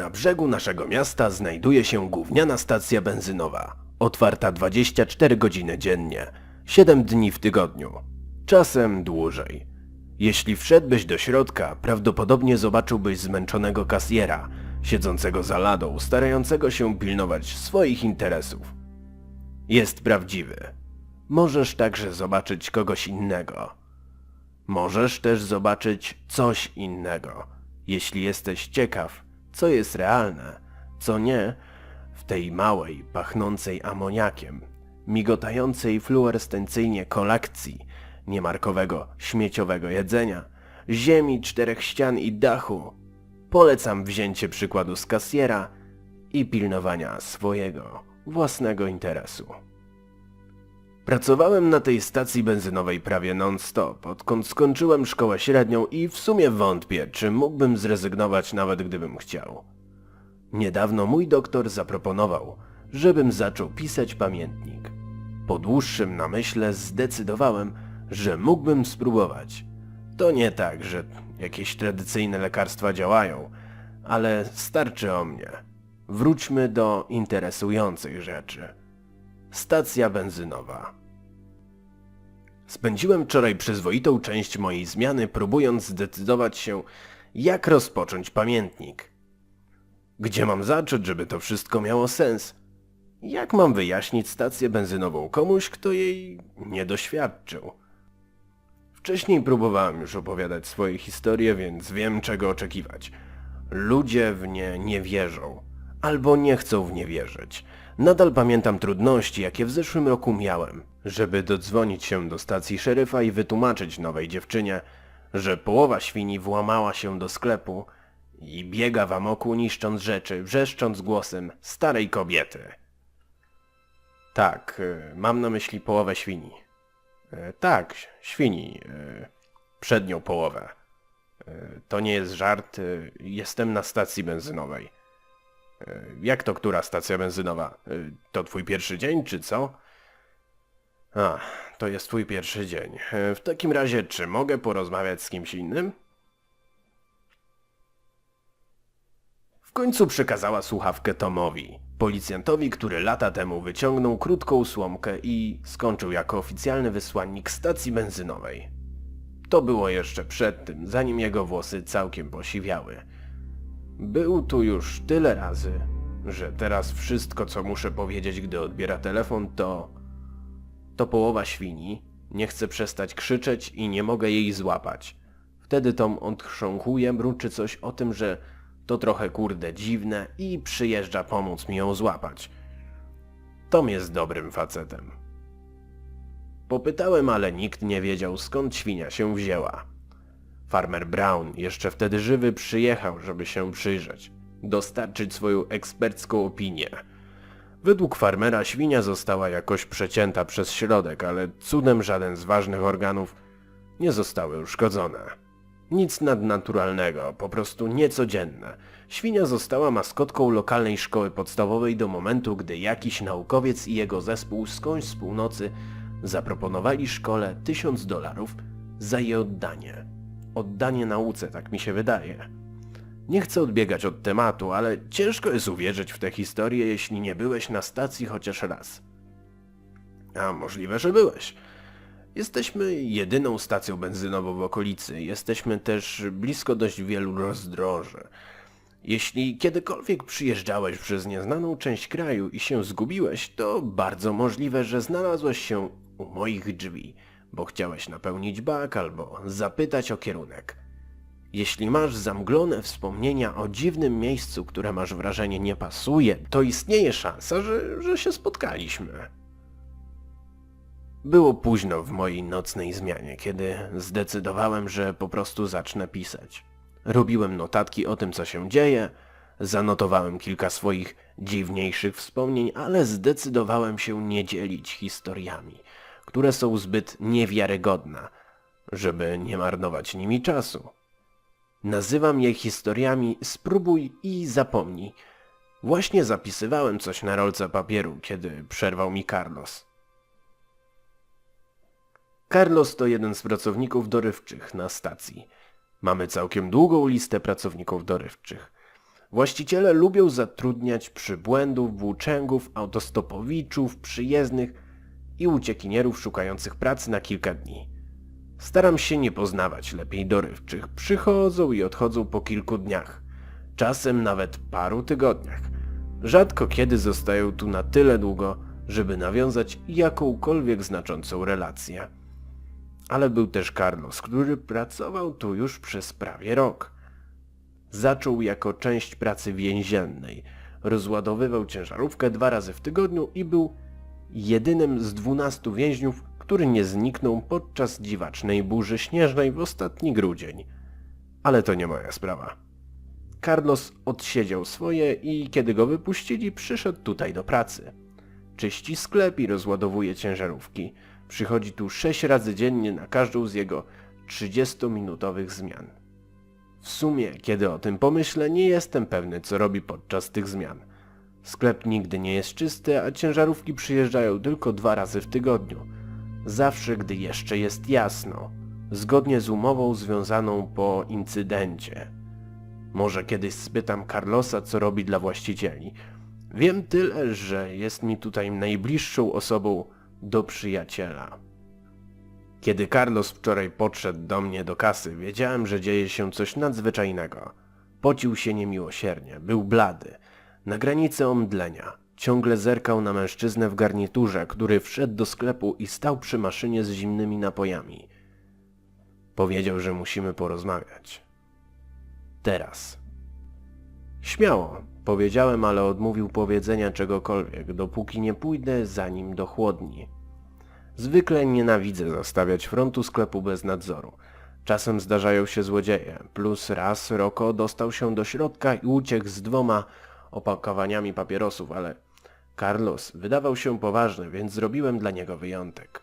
Na brzegu naszego miasta znajduje się gówniana stacja benzynowa. Otwarta 24 godziny dziennie, 7 dni w tygodniu. Czasem dłużej. Jeśli wszedłbyś do środka, prawdopodobnie zobaczyłbyś zmęczonego kasjera, siedzącego za ladą, starającego się pilnować swoich interesów. Jest prawdziwy. Możesz także zobaczyć kogoś innego. Możesz też zobaczyć coś innego, jeśli jesteś ciekaw, co jest realne, co nie, w tej małej, pachnącej amoniakiem, migotającej fluorescencyjnie kolekcji niemarkowego, śmieciowego jedzenia, ziemi, czterech ścian i dachu. Polecam wzięcie przykładu z kasjera i pilnowania swojego, własnego interesu. Pracowałem na tej stacji benzynowej prawie non-stop, odkąd skończyłem szkołę średnią i w sumie wątpię, czy mógłbym zrezygnować nawet gdybym chciał. Niedawno mój doktor zaproponował, żebym zaczął pisać pamiętnik. Po dłuższym namyśle zdecydowałem, że mógłbym spróbować. To nie tak, że jakieś tradycyjne lekarstwa działają, ale starczy o mnie. Wróćmy do interesujących rzeczy. Stacja benzynowa. Spędziłem wczoraj przyzwoitą część mojej zmiany próbując zdecydować się, jak rozpocząć pamiętnik. Gdzie mam zacząć, żeby to wszystko miało sens? Jak mam wyjaśnić stację benzynową komuś, kto jej nie doświadczył? Wcześniej próbowałem już opowiadać swoje historie, więc wiem czego oczekiwać. Ludzie w nie nie wierzą. Albo nie chcą w nie wierzyć. Nadal pamiętam trudności, jakie w zeszłym roku miałem, żeby dodzwonić się do stacji szeryfa i wytłumaczyć nowej dziewczynie, że połowa świni włamała się do sklepu i biega w amoku niszcząc rzeczy, wrzeszcząc głosem starej kobiety. Tak, y, mam na myśli połowę świni. E, Tak, świni. e, Przednią połowę. E, To nie jest żart. e, Jestem na stacji benzynowej. E, Jak to która stacja benzynowa? E, To twój pierwszy dzień, czy co? A, to jest twój pierwszy dzień. E, W takim razie, czy mogę porozmawiać z kimś innym? W końcu przekazała słuchawkę Tomowi, policjantowi, który lata temu wyciągnął krótką słomkę i skończył jako oficjalny wysłannik stacji benzynowej. To było jeszcze przed tym, zanim jego włosy całkiem posiwiały. Był tu już tyle razy, że teraz wszystko co muszę powiedzieć, gdy odbiera telefon to... To połowa świni, nie chce przestać krzyczeć i nie mogę jej złapać. Wtedy Tom odchrząkuje, mruczy coś o tym, że to trochę kurde dziwne i przyjeżdża pomóc mi ją złapać. Tom jest dobrym facetem. Popytałem, ale nikt nie wiedział skąd świnia się wzięła. Farmer Brown, jeszcze wtedy żywy, przyjechał, żeby się przyjrzeć, dostarczyć swoją ekspercką opinię. Według farmera świnia została jakoś przecięta przez środek, ale cudem żaden z ważnych organów nie zostały uszkodzone. Nic nadnaturalnego, po prostu niecodzienne. Świnia została maskotką lokalnej szkoły podstawowej do momentu, gdy jakiś naukowiec i jego zespół skądś z północy zaproponowali szkole tysiąc dolarów za jej oddanie. Oddanie nauce, tak mi się wydaje. Nie chcę odbiegać od tematu, ale ciężko jest uwierzyć w tę historię, jeśli nie byłeś na stacji chociaż raz. A możliwe, że byłeś. Jesteśmy jedyną stacją benzynową w okolicy. Jesteśmy też blisko dość wielu rozdroży. Jeśli kiedykolwiek przyjeżdżałeś przez nieznaną część kraju i się zgubiłeś, to bardzo możliwe, że znalazłeś się u moich drzwi, bo chciałeś napełnić bak albo zapytać o kierunek. Jeśli masz zamglone wspomnienia o dziwnym miejscu, które masz wrażenie nie pasuje, to istnieje szansa, że, że się spotkaliśmy. Było późno w mojej nocnej zmianie, kiedy zdecydowałem, że po prostu zacznę pisać. Robiłem notatki o tym, co się dzieje, zanotowałem kilka swoich dziwniejszych wspomnień, ale zdecydowałem się nie dzielić historiami, które są zbyt niewiarygodne, żeby nie marnować nimi czasu. Nazywam je historiami spróbuj i zapomnij. Właśnie zapisywałem coś na rolce papieru, kiedy przerwał mi Carlos. Carlos to jeden z pracowników dorywczych na stacji. Mamy całkiem długą listę pracowników dorywczych. Właściciele lubią zatrudniać przybłędów, włóczęgów, autostopowiczów, przyjezdnych i uciekinierów szukających pracy na kilka dni. Staram się nie poznawać lepiej dorywczych. Przychodzą i odchodzą po kilku dniach. Czasem nawet paru tygodniach. Rzadko kiedy zostają tu na tyle długo, żeby nawiązać jakąkolwiek znaczącą relację. Ale był też Carlos, który pracował tu już przez prawie rok. Zaczął jako część pracy więziennej. Rozładowywał ciężarówkę dwa razy w tygodniu i był jedynym z dwunastu więźniów, który nie zniknął podczas dziwacznej burzy śnieżnej w ostatni grudzień. Ale to nie moja sprawa. Carlos odsiedział swoje i kiedy go wypuścili, przyszedł tutaj do pracy. Czyści sklep i rozładowuje ciężarówki. Przychodzi tu sześć razy dziennie na każdą z jego 30-minutowych zmian. W sumie, kiedy o tym pomyślę, nie jestem pewny, co robi podczas tych zmian. Sklep nigdy nie jest czysty, a ciężarówki przyjeżdżają tylko dwa razy w tygodniu. Zawsze, gdy jeszcze jest jasno. Zgodnie z umową związaną po incydencie. Może kiedyś spytam Carlosa, co robi dla właścicieli. Wiem tyle, że jest mi tutaj najbliższą osobą do przyjaciela. Kiedy Carlos wczoraj podszedł do mnie do kasy, wiedziałem, że dzieje się coś nadzwyczajnego. Pocił się niemiłosiernie, był blady, na granicy omdlenia. Ciągle zerkał na mężczyznę w garniturze, który wszedł do sklepu i stał przy maszynie z zimnymi napojami. Powiedział, że musimy porozmawiać. Teraz. Śmiało, powiedziałem, ale odmówił powiedzenia czegokolwiek, dopóki nie pójdę za nim do chłodni. Zwykle nienawidzę zostawiać frontu sklepu bez nadzoru. Czasem zdarzają się złodzieje, plus raz Roko dostał się do środka i uciekł z dwoma opakowaniami papierosów, ale Carlos wydawał się poważny, więc zrobiłem dla niego wyjątek.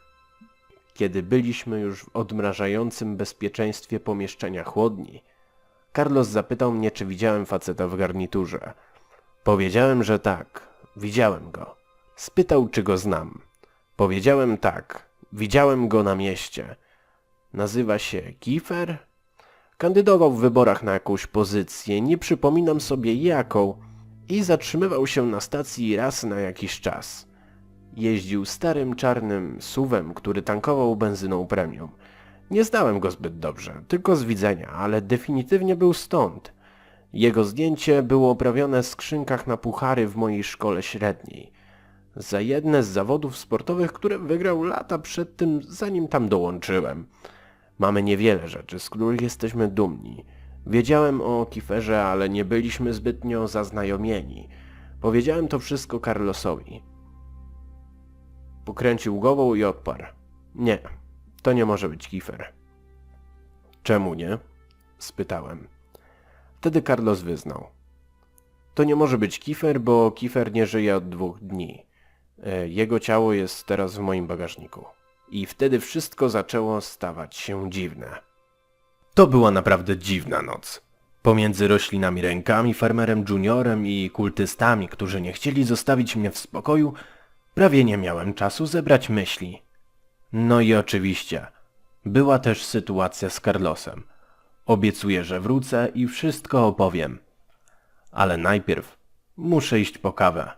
Kiedy byliśmy już w odmrażającym bezpieczeństwie pomieszczenia chłodni, Carlos zapytał mnie, czy widziałem faceta w garniturze. Powiedziałem, że tak. Widziałem go. Spytał, czy go znam. Powiedziałem tak. Widziałem go na mieście. Nazywa się Kiefer? Kandydował w wyborach na jakąś pozycję, nie przypominam sobie jaką, i zatrzymywał się na stacji raz na jakiś czas. Jeździł starym czarnym suwem, który tankował benzyną premium. Nie znałem go zbyt dobrze, tylko z widzenia, ale definitywnie był stąd. Jego zdjęcie było oprawione w skrzynkach na puchary w mojej szkole średniej. Za jedne z zawodów sportowych, które wygrał lata przed tym, zanim tam dołączyłem. Mamy niewiele rzeczy, z których jesteśmy dumni. Wiedziałem o Kiferze, ale nie byliśmy zbytnio zaznajomieni. Powiedziałem to wszystko Carlosowi. Pokręcił głową i odparł. Nie, to nie może być Kifer. Czemu nie? spytałem. Wtedy Carlos wyznał. To nie może być Kifer, bo Kifer nie żyje od dwóch dni. E, Jego ciało jest teraz w moim bagażniku. I wtedy wszystko zaczęło stawać się dziwne. To była naprawdę dziwna noc. Pomiędzy roślinami rękami, farmerem juniorem i kultystami, którzy nie chcieli zostawić mnie w spokoju, prawie nie miałem czasu zebrać myśli. No i oczywiście, była też sytuacja z Carlosem. Obiecuję, że wrócę i wszystko opowiem. Ale najpierw muszę iść po kawę.